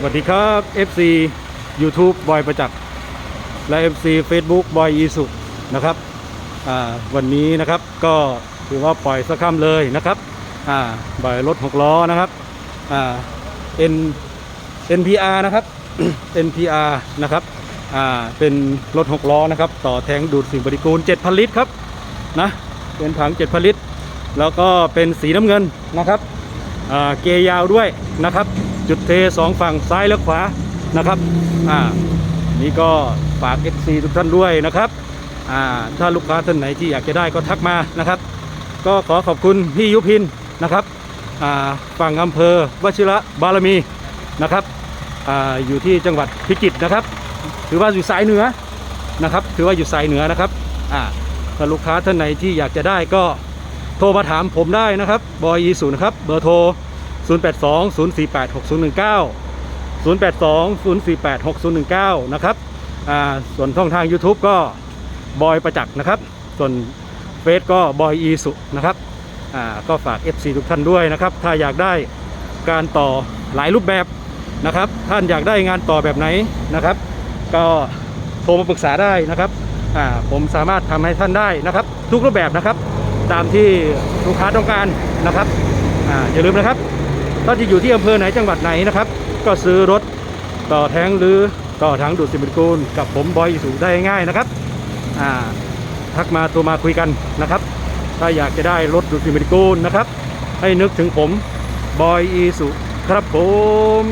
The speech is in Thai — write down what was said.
สวัสดีครับ FC YouTube บอยประจักษ์ และ FC Facebook บอยอีสุนะครับวันนี้นะครับก็ถือว่าปล่อยสักค่ำเลยนะครับอ่าบอยรถหกล้อนะครับอ่า N NPR นะครับ NPR นะครับเป็นรถหกล้อนะครับ ต่อแทงดูดสิ่งปฏิกูล7,000ลิตรครับนะเป็นถัง7,000ลิตรแล้วก็เป็นสีน้ำเงินนะครับ เกยยาวด้วยนะครับ จุดเทสองฝั่งซ้ายและขวานะครับอ่านี่ก็ฝาก FC ทุกท่านด้วยนะครับอ่าถ้าลูกค้าท่านไหนที่อยากจะได้ก็ทักมานะครับ ก็ขอขอบคุณพี่ยุพินนะครับอ่าฝั่งอำเภอวชิระบารมีนะครับอาอยู่ที่จังหวัดพิจิตรนะครับ ถือว่าอยู่สายเหนือนะครับ ถือว่าอยู่สายเหนือนะครับอ่าถ้าลูกค้าท่านไหนที่อยากจะได้ก็ โทรมาถามผมได้นะครับบอยอีสุนะครับเบอร์โทร 082 048 6019 082 048 6019 นะครับอ่าส่วนช่องทาง YouTube ก็บอยประจักษ์นะครับ ส่วนเฟซก็บอยอีสุนะครับอ่าก็ฝาก FC ทุกท่านด้วยนะครับ ถ้าอยากได้การต่อหลายรูปแบบนะครับ ท่านอยากได้งานต่อแบบไหนนะครับ ก็โทรมาปรึกษาได้นะครับอ่าผมสามารถทำให้ท่านได้นะครับ ทุกรูปแบบนะครับ ตามที่ลูกค้าต้องการนะครับออย่าลืมนะครับ ถ้าจะอยู่ที่อำเภอไหนจังหวัดไหนนะครับ ก็ซื้อรถต่อแท้งหรือต่อถังดูดซิมิกูลกับผมบอยอีสุได้ง่ายนะครับทักมาโทรมาคุยกันนะครับ ถ้าอยากจะได้รถดูดซิมิกูลนะครับ ให้นึกถึงผมบอยอีสุครับผม